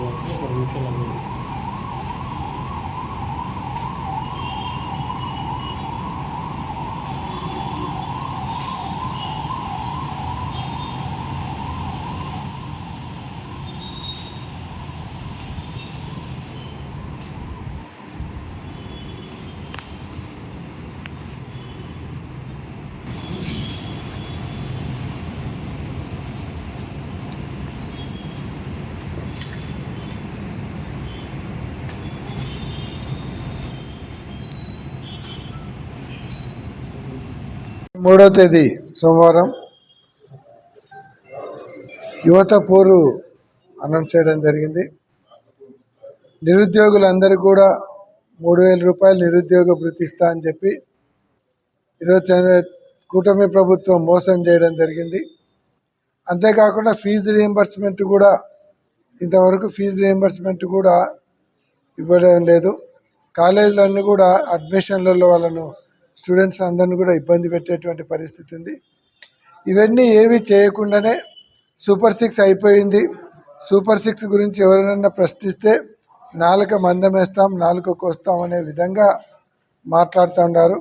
我越来越漂亮了 మూడో తేదీ సోమవారం. యువత పోరు అనౌన్స్ చేయడం జరిగింది. నిరుద్యోగులందరూ కూడా మూడు వేల రూపాయలు నిరుద్యోగ భృతి ఇస్తా అని చెప్పి ఈరోజు కూటమి ప్రభుత్వం మోసం చేయడం జరిగింది. అంతేకాకుండా ఫీజు రియంబర్స్మెంట్ కూడా ఇంతవరకు ఫీజు రియంబర్స్మెంట్ కూడా ఇవ్వడం లేదు. కాలేజీలన్నీ కూడా అడ్మిషన్లలో వాళ్ళను స్టూడెంట్స్ అందరిని కూడా ఇబ్బంది పెట్టేటువంటి పరిస్థితి ఉంది. ఇవన్నీ ఏవి చేయకుండానే సూపర్ సిక్స్ అయిపోయింది. సూపర్ సిక్స్ గురించి ఎవరైనా ప్రశ్నిస్తే నాలుక మందమేస్తాం నాలుక కోస్తాం అనే విధంగా మాట్లాడుతూ ఉన్నారు.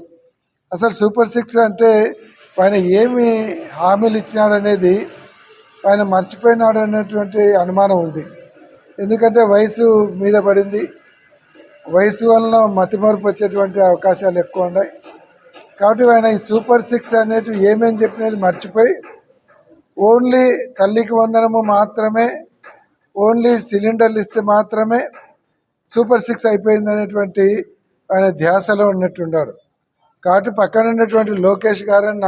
అసలు సూపర్ సిక్స్ అంటే ఆయన ఏమి హామీలు ఇచ్చినాడనేది ఆయన మర్చిపోయినాడు అనేటువంటి అనుమానం ఉంది. ఎందుకంటే వయసు మీద పడింది. వయసు వలన మతిమరుపు వచ్చేటువంటి అవకాశాలు ఎక్కువ ఉన్నాయి. కాబట్టి ఆయన ఈ సూపర్ సిక్స్ అనేటివి ఏమేమి చెప్పినది మర్చిపోయి ఓన్లీ తల్లికి వందనము మాత్రమే ఓన్లీ సిలిండర్లు ఇస్తే మాత్రమే సూపర్ సిక్స్ అయిపోయింది అనేటువంటి ఆయన ధ్యాసలో ఉన్నట్టున్నాడు కాబట్టి పక్కన ఉన్నటువంటి లోకేష్ గారన్న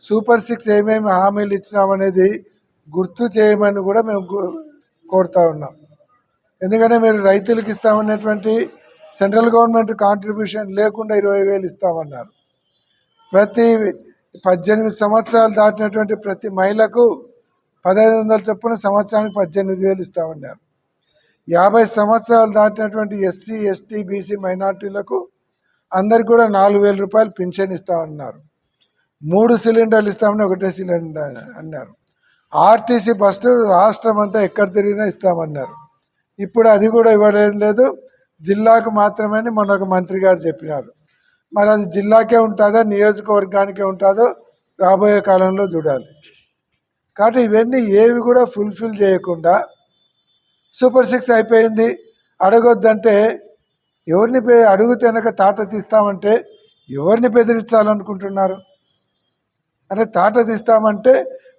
సూపర్ సిక్స్ ఏమేమి హామీలు ఇచ్చినామనేది గుర్తు చేయమని కూడా మేము కోరుతా ఉన్నాం. ఎందుకంటే మీరు రైతులకు ఇస్తామన్నటువంటి సెంట్రల్ గవర్నమెంట్ కాంట్రిబ్యూషన్ లేకుండా ఇరవై వేలు ఇస్తామన్నారు. ప్రతి పద్దెనిమిది సంవత్సరాలు దాటినటువంటి ప్రతి మహిళకు పదహైదు వందల చొప్పున సంవత్సరానికి పద్దెనిమిది వేలు ఇస్తామన్నారు యాభై సంవత్సరాలు దాటినటువంటి ఎస్సీ ఎస్టీ బీసీ మైనార్టీలకు అందరికి కూడా నాలుగు వేల రూపాయలు పింఛన్ ఇస్తామన్నారు మూడు సిలిండర్లు ఇస్తామని ఒకటే సిలిండర్ అన్నారు. ఆర్టీసీ బస్సు రాష్ట్రం అంతా ఎక్కడ తిరిగినా ఇస్తామన్నారు. ఇప్పుడు అది కూడా ఇవ్వడం లేదు. జిల్లాకు మాత్రమే అని మొన్న ఒక మంత్రి గారు చెప్పినారు. మరి అది జిల్లాకే ఉంటుందో నియోజకవర్గానికే ఉంటుందో రాబోయే కాలంలో చూడాలి. కాబట్టి ఇవన్నీ ఏవి కూడా ఫుల్ఫిల్ చేయకుండా సూపర్ సిక్స్ అయిపోయింది. అడగొద్దంటే ఎవరిని అడుగుతే వెనక తాట తీస్తామంటే ఎవరిని బెదిరించాలనుకుంటున్నారు? అంటే తాట తీస్తామంటే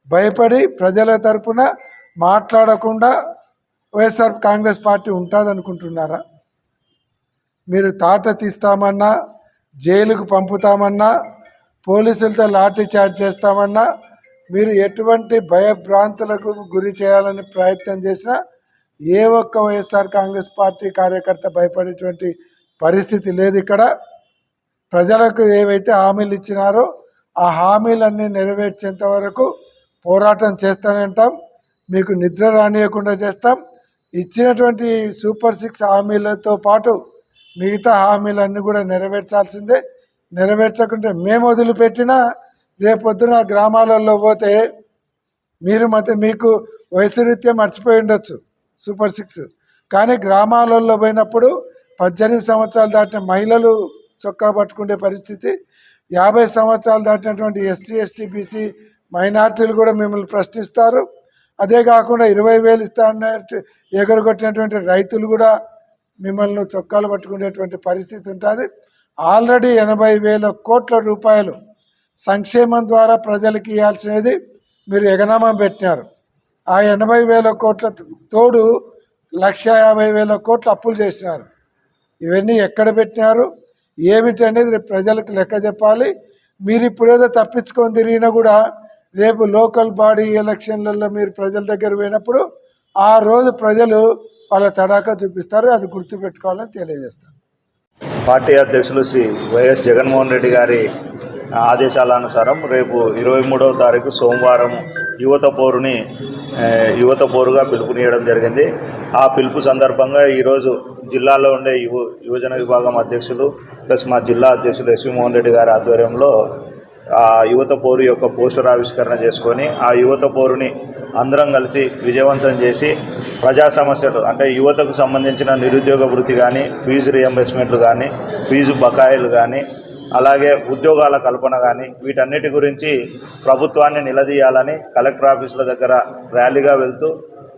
భయపడి ప్రజల తరపున మాట్లాడకుండా వైఎస్ఆర్ కాంగ్రెస్ పార్టీ ఉంటుంది అనుకుంటున్నారా మీరు తాట తీస్తామన్నా జైలుకు పంపుతామన్నా పోలీసులతో లాఠీ చార్జ్ చేస్తామన్నా మీరు ఎటువంటి భయభ్రాంతులకు గురి చేయాలని ప్రయత్నం చేసినా ఏ ఒక్క వైఎస్ఆర్ కాంగ్రెస్ పార్టీ కార్యకర్త భయపడేటువంటి పరిస్థితి లేదు ఇక్కడ. ప్రజలకు ఏవైతే హామీలు ఇచ్చినారో ఆ హామీలన్నీ నెరవేర్చేంత వరకు పోరాటం చేస్తానంటాం ఉంటాం. మీకు నిద్ర రానియకుండా చేస్తాం. ఇచ్చినటువంటి సూపర్ సిక్స్ హామీలతో పాటు మిగతా హామీలన్నీ కూడా నెరవేర్చాల్సిందే. నెరవేర్చకుంటే మేము వదిలిపెట్టినా రేపొద్దున గ్రామాలలో పోతే మీరు మత మీకు వయసు రీత్యా మర్చిపోయి ఉండొచ్చు. Super six. కానీ గ్రామాలలో పోయినప్పుడు పద్దెనిమిది సంవత్సరాలు దాటిన మహిళలు చొక్కా పట్టుకునే పరిస్థితి. యాభై సంవత్సరాలు దాటినటువంటి ఎస్సీ ఎస్టీ బీసీ మైనార్టీలు కూడా మిమ్మల్ని ప్రశ్నిస్తారు. అదే కాకుండా ఇరవై వేలు ఇస్తా అన్నట్టు ఎగరగొట్టినటువంటి రైతులు కూడా మిమ్మల్ని చొక్కాలు పట్టుకునేటువంటి పరిస్థితి ఉంటుంది. ఆల్రెడీ ఎనభై వేల కోట్ల రూపాయలు సంక్షేమం ద్వారా ప్రజలకి ఇవ్వాల్సినది మీరు ఎగనామం పెట్టినారు. ఆ ఎనభై వేల కోట్ల తోడు లక్ష యాభై వేల కోట్లు అప్పులు చేసినారు. ఇవన్నీ ఎక్కడ పెట్టినారు? ఏమిటి అనేది రేపు ప్రజలకు లెక్క చెప్పాలి. మీరు ఇప్పుడేదో తప్పించుకొని తిరిగినా కూడా రేపు లోకల్ బాడీ ఎలక్షన్లలో మీరు ప్రజల దగ్గర పోయినప్పుడు ఆ రోజు ప్రజలు వాళ్ళ తడాకా చూపిస్తారు అది గుర్తుపెట్టుకోవాలని తెలియజేస్తాను. పార్టీ అధ్యక్షులు శ్రీ వైఎస్ జగన్మోహన్ రెడ్డి గారి ఆదేశాల అనుసారం రేపు ఇరవై మూడవ తారీఖు సోమవారం యువత పోరుని యువత పోరుగా పిలుపునియడం జరిగింది. ఆ పిలుపు సందర్భంగా ఈరోజు జిల్లాలో ఉండే యువ యువజన విభాగం అధ్యక్షులు ప్లస్ మా జిల్లా అధ్యక్షులు ఎస్వి మోహన్ రెడ్డి గారి ఆధ్వర్యంలో ఆ యువత పోరు యొక్క పోస్టర్ ఆవిష్కరణ చేసుకొని ఆ యువత పోరుని అందరం కలిసి విజయవంతం చేసి ప్రజా సమస్యలు అంటే యువతకు సంబంధించిన నిరుద్యోగ వృత్తి కానీ ఫీజు రియంబర్స్మెంట్లు కానీ ఫీజు బకాయిలు కానీ అలాగే ఉద్యోగాల కల్పన కానీ వీటన్నిటి గురించి ప్రభుత్వాన్ని నిలదీయాలని కలెక్టర్ ఆఫీసుల దగ్గర ర్యాలీగా వెళ్తూ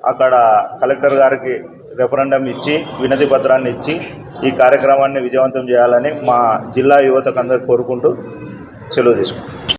అక్కడ కలెక్టర్ గారికి రెఫరెండం ఇచ్చి వినతి పత్రాన్ని ఇచ్చి ఈ కార్యక్రమాన్ని విజయవంతం చేయాలని మా జిల్లా యువతకు అందరికి కోరుకుంటూ సెలవు తీసుకుంటాం